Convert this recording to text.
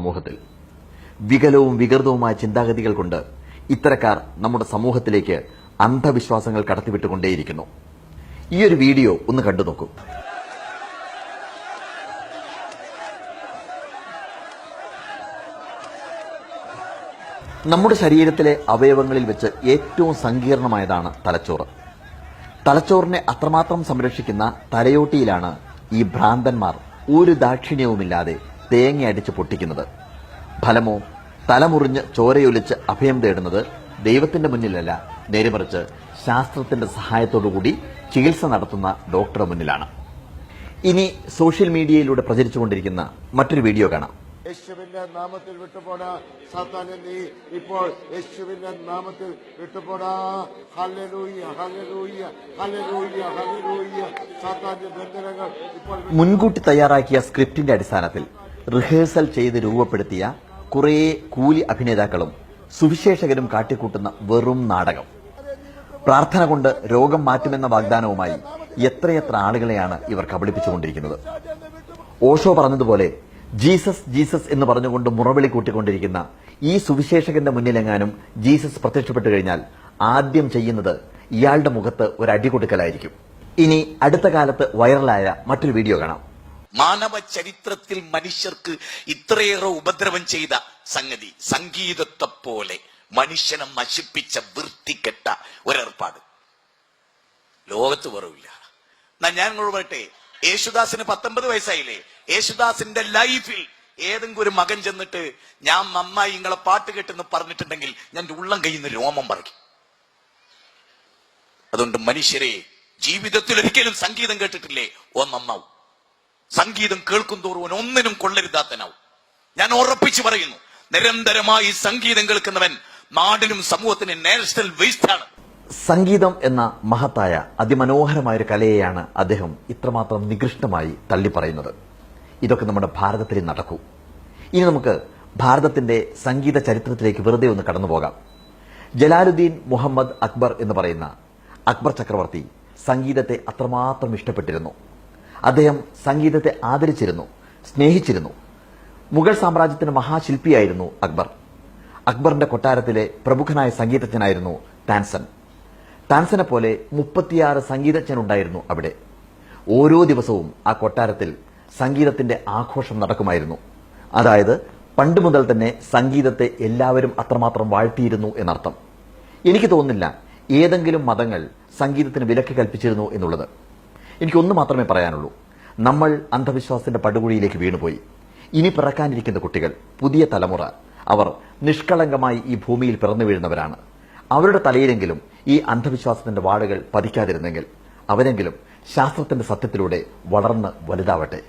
സമൂഹത്തിൽ. വികലവും വികൃതവുമായ ചിന്താഗതികൾ കൊണ്ട് ഇത്തരക്കാർ നമ്മുടെ സമൂഹത്തിലേക്ക് അന്ധവിശ്വാസങ്ങൾ കടത്തിവിട്ടുകൊണ്ടേയിരിക്കുന്നു. ഈ ഒരു വീഡിയോ ഒന്ന് കണ്ടു നോക്കൂ. നമ്മുടെ ശരീരത്തിലെ അവയവങ്ങളിൽ വെച്ച് ഏറ്റവും സങ്കീർണമായതാണ് തലച്ചോറ്. തലച്ചോറിനെ അത്രമാത്രം സംരക്ഷിക്കുന്ന തലയോട്ടിയിലാണ് ഈ ഭ്രാന്തന്മാർ ഒരു ദാക്ഷിണ്യവുമില്ലാതെ തേങ്ങ അടിച്ച് പൊട്ടിക്കുന്നത്. ഫലമോ തലമുറിഞ്ഞ് ചോരയൊലിച്ച് അഭയം തേടുന്നത് ദൈവത്തിന്റെ മുന്നിലല്ല. നേരെമറിച്ച് ശാസ്ത്രത്തിന്റെ സഹായത്തോടുകൂടി ചികിത്സ നടത്തുന്ന ഡോക്ടറുടെ മുന്നിലാണ്. ഇനി സോഷ്യൽ മീഡിയയിലൂടെ പ്രചരിച്ചുകൊണ്ടിരിക്കുന്ന മറ്റൊരു വീഡിയോ കാണാം. യേശുവിന്റെ നാമത്തിൽ വിട്ടുപോടാ സാത്താനെ നീ ഇപ്പോൾ യേശുവിന്റെ നാമത്തിൽ വിട്ടുപോടാ. സാത്താന്റെ ബന്ധനങ്ങൾ ഇപ്പോൾ മുൻകൂട്ടി തയ്യാറാക്കിയ സ്ക്രിപ്റ്റിന്റെ അടിസ്ഥാനത്തിൽ റിഹേഴ്സൽ ചെയ്ത് രൂപപ്പെടുത്തിയ കുറേ കൂലി അഭിനേതാക്കളും സുവിശേഷകരും കാട്ടിക്കൂട്ടുന്ന വെറും നാടകം. പ്രാർത്ഥന കൊണ്ട് രോഗം മാറ്റുമെന്ന വാഗ്ദാനവുമായി എത്രയെത്ര ആളുകളെയാണ് ഇവർ കബളിപ്പിച്ചുകൊണ്ടിരിക്കുന്നത്? ഓഷോ പറഞ്ഞതുപോലെ ജീസസ് ജീസസ് എന്ന് പറഞ്ഞുകൊണ്ട് മുറവിളി കൂട്ടിക്കൊണ്ടിരിക്കുന്ന ഈ സുവിശേഷകന്റെ മുന്നിലെങ്ങാനും ജീസസ് പ്രത്യക്ഷപ്പെട്ടു കഴിഞ്ഞാൽ ആദ്യം ചെയ്യുന്നത് ഇയാളുടെ മുഖത്ത് ഒരു അടികൊടുക്കലായിരിക്കും ഇനി അടുത്ത കാലത്ത് വൈറലായ മറ്റൊരു വീഡിയോ കാണാം. മാനവ ചരിത്രത്തിൽ മനുഷ്യർക്ക് ഇത്രയേറെ ഉപദ്രവം ചെയ്ത സംഗതി സംഗീതത്തെ പോലെ മനുഷ്യനെ നശിപ്പിച്ച വൃത്തികെട്ട ഒരേർപ്പാട്. ലോകത്ത് വെറുവില്ല എന്നാ ഞാൻ പറയട്ടെ. യേശുദാസിന് പത്തൊമ്പത് വയസ്സായില്ലേ? യേശുദാസിന്റെ ലൈഫിൽ ഏതെങ്കിലും ഒരു മകൻ ചെന്നിട്ട് ഞാൻ നന്നായി നിങ്ങളെ പാട്ട് കേട്ടെന്ന് പറഞ്ഞിട്ടുണ്ടെങ്കിൽ ഞാൻ ഉള്ളം കയ്യിൽ നിന്ന് രോമം പറയും. അതുകൊണ്ട് മനുഷ്യരെ ജീവിതത്തിൽ ഒരിക്കലും സംഗീതം കേട്ടിട്ടില്ലേ? ഓ നന്നാവും. സംഗീതം കേൾക്കും തോറും അവൻ ഒന്നിനും കൊള്ളരുതാത്തനാവും. ഞാൻ ഉറപ്പിച്ചു പറയുന്നു നിരന്തരമായി സംഗീതം കേൾക്കുന്നവൻ നാടിനും സമൂഹത്തിനും നാഷണൽ വേസ്റ്റ് ആണ്. സംഗീതം എന്ന മഹത്തായ അതിമനോഹരമായ ഒരു കലയെയാണ് അദ്ദേഹം ഇത്രമാത്രം നികൃഷ്ടമായി തള്ളി പറയുന്നത് ഇതൊക്കെ നമ്മുടെ ഭാരതത്തിൽ നടക്കൂ. ഇനി നമുക്ക് ഭാരതത്തിന്റെ സംഗീത ചരിത്രത്തിലേക്ക് വെറുതെ ഒന്ന് കടന്നുപോകാം. ജലാലുദ്ദീൻ മുഹമ്മദ് അക്ബർ എന്ന് പറയുന്ന അക്ബർ ചക്രവർത്തി സംഗീതത്തെ അത്രമാത്രം ഇഷ്ടപ്പെട്ടിരുന്നു. അദ്ദേഹം സംഗീതത്തെ ആദരിച്ചിരുന്നു സ്നേഹിച്ചിരുന്നു. മുഗൾ സാമ്രാജ്യത്തിന്റെ മഹാശില്പിയായിരുന്നു അക്ബർ. അക്ബറിന്റെ കൊട്ടാരത്തിലെ പ്രമുഖനായ സംഗീതജ്ഞനായിരുന്നു താൻസൻ താൻസനെ പോലെ മുപ്പത്തിയാറ് സംഗീതജ്ഞനുണ്ടായിരുന്നു അവിടെ. ഓരോ ദിവസവും ആ കൊട്ടാരത്തിൽ സംഗീതത്തിന്റെ ആഘോഷം നടക്കുമായിരുന്നു. അതായത് പണ്ട് മുതൽ തന്നെ സംഗീതത്തെ എല്ലാവരും അത്രമാത്രം വാഴ്ത്തിയിരുന്നു എന്നർത്ഥം. എനിക്ക് തോന്നുന്നില്ല ഏതെങ്കിലും മതങ്ങൾ സംഗീതത്തിന് വിലക്ക് കൽപ്പിച്ചിരുന്നു എന്നുള്ളത്. എനിക്കൊന്ന് മാത്രമേ പറയാനുള്ളൂ. നമ്മൾ അന്ധവിശ്വാസത്തിന്റെ പടുകുഴിയിലേക്ക് വീണുപോയി. ഇനി പിറക്കാനിരിക്കുന്ന കുട്ടികൾ പുതിയ തലമുറ അവർ നിഷ്കളങ്കമായി ഈ ഭൂമിയിൽ പിറന്നു വീഴുന്നവരാണ്. അവരുടെ തലയിലെങ്കിലും ഈ അന്ധവിശ്വാസത്തിന്റെ വാടുകൾ പതിക്കാതിരുന്നെങ്കിൽ അവരെങ്കിലും ശാസ്ത്രത്തിന്റെ സത്യത്തിലൂടെ വളർന്ന് വലുതാവട്ടെ.